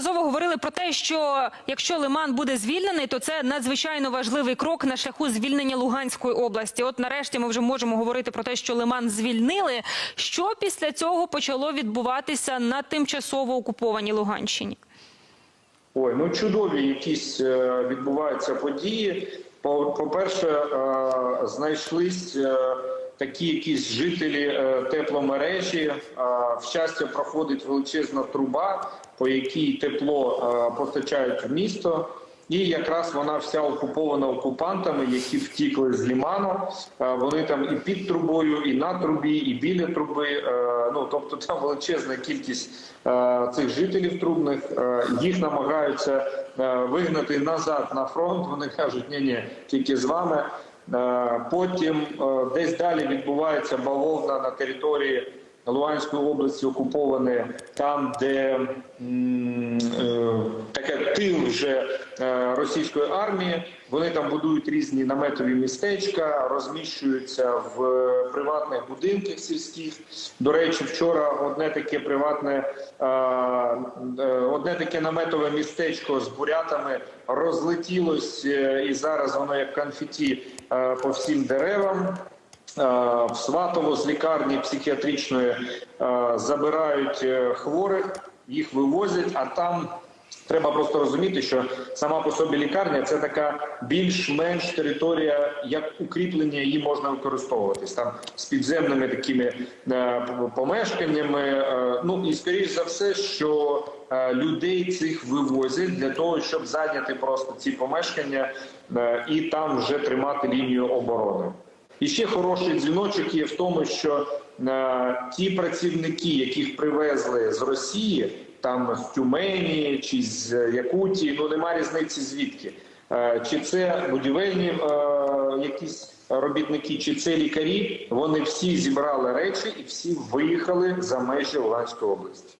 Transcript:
неодноразово говорили про те, що якщо Лиман буде звільнений, то це надзвичайно важливий крок на шляху звільнення Луганської області. От нарешті ми вже можемо говорити про те, що Лиман звільнили. Що після цього почало відбуватися на тимчасово окупованій Луганщині? Ой, ну чудові якісь е, відбуваються події. По- По-перше, е, знайшлись е, такі якісь жителі е, тепломережі. Е, В щастя, проходить величезна труба, по якій тепло е, постачають в місто. І якраз вона вся окупована окупантами, які втікли з ліману. Вони там і під трубою, і на трубі, і біля труби. Ну тобто там величезна кількість цих жителів трубних. Їх намагаються вигнати назад на фронт. Вони кажуть, ні, ні, тільки з вами. Е, Потім е, десь далі відбувається бавовна на території Луганської області окуповане там, де е, таке тил вже е, російської армії. Вони там будують різні наметові містечка, розміщуються в приватних будинках сільських. До речі, вчора одне таке приватне, е, одне таке наметове містечко з бурятами розлетілось, і зараз воно як конфеті по всім деревам. Е, В Сватово з лікарні психіатричної е, забирають е, хворих, їх вивозять, а там треба просто розуміти, що сама по собі лікарня це така більш-менш територія, як укріплення її можна використовуватись там з підземними такими помешканнями. Ну і скоріш за все, що людей цих вивозять для того, щоб зайняти просто ці помешкання і там вже тримати лінію оборони. І ще хороший дзвіночок є в тому, що е, ті працівники, яких привезли з Росії, там з Тюмені чи з Якутії, ну нема різниці звідки. Е, чи це будівельні е, якісь робітники, чи це лікарі, вони всі зібрали речі і всі виїхали за межі Луганської області.